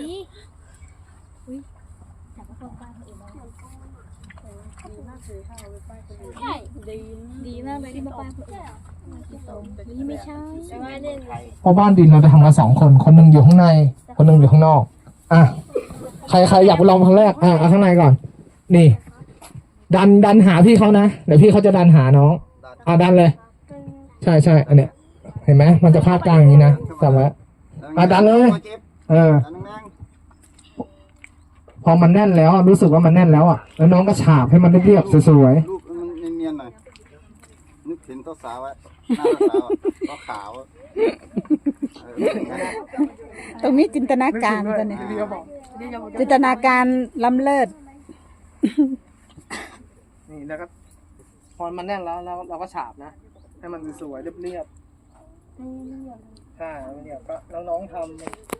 นี่อุ้ยแต่ว่าคนป้ายเขาเองนะใช่ดีมากเลยที่มาป้ายเขาเองนี่ไม่ใช่แต่ว่าเนี่ยเพราะบ้านดินเราจะทำกันสองคน คนหนึ่งอยู่ข้างใน คนหนึ่งอยู่ข้างนอก อะ ใครใครอยากไปลองครั้งแรก อะเอาข้างในก่อน นี่ ดันดันหาพี่เขานะ เดี๋ยวพี่เขาจะดันหาน้อง อะดันเลย ใช่ใช่อันเนี้ย เห็นไหม มันจะพาดกลางอย่างนี้นะจำไว้ อะดันเลยเออ ดันแรงพอมันแน่นแล้วรู้สึกว่ามันแน่นแล้วอะ แล้วน้องก็ฉาบให้มันเรียบๆสวยๆรูปมันเนียนๆหน่อย นึกถึงเจ้าสาวอะหน้าเจ้าสาวอะก็ขาวอะเอออย่างนั้นอะต้องมีจินตนาการตัวเนี้ยจินตนาการล้ำเลิศๆนี่แล้วก็พอมันแน่นแล้วเราเราก็ฉาบนะ ให้มันสวยๆเรียบ ๆใช่เนี่ยก็น้องๆทำ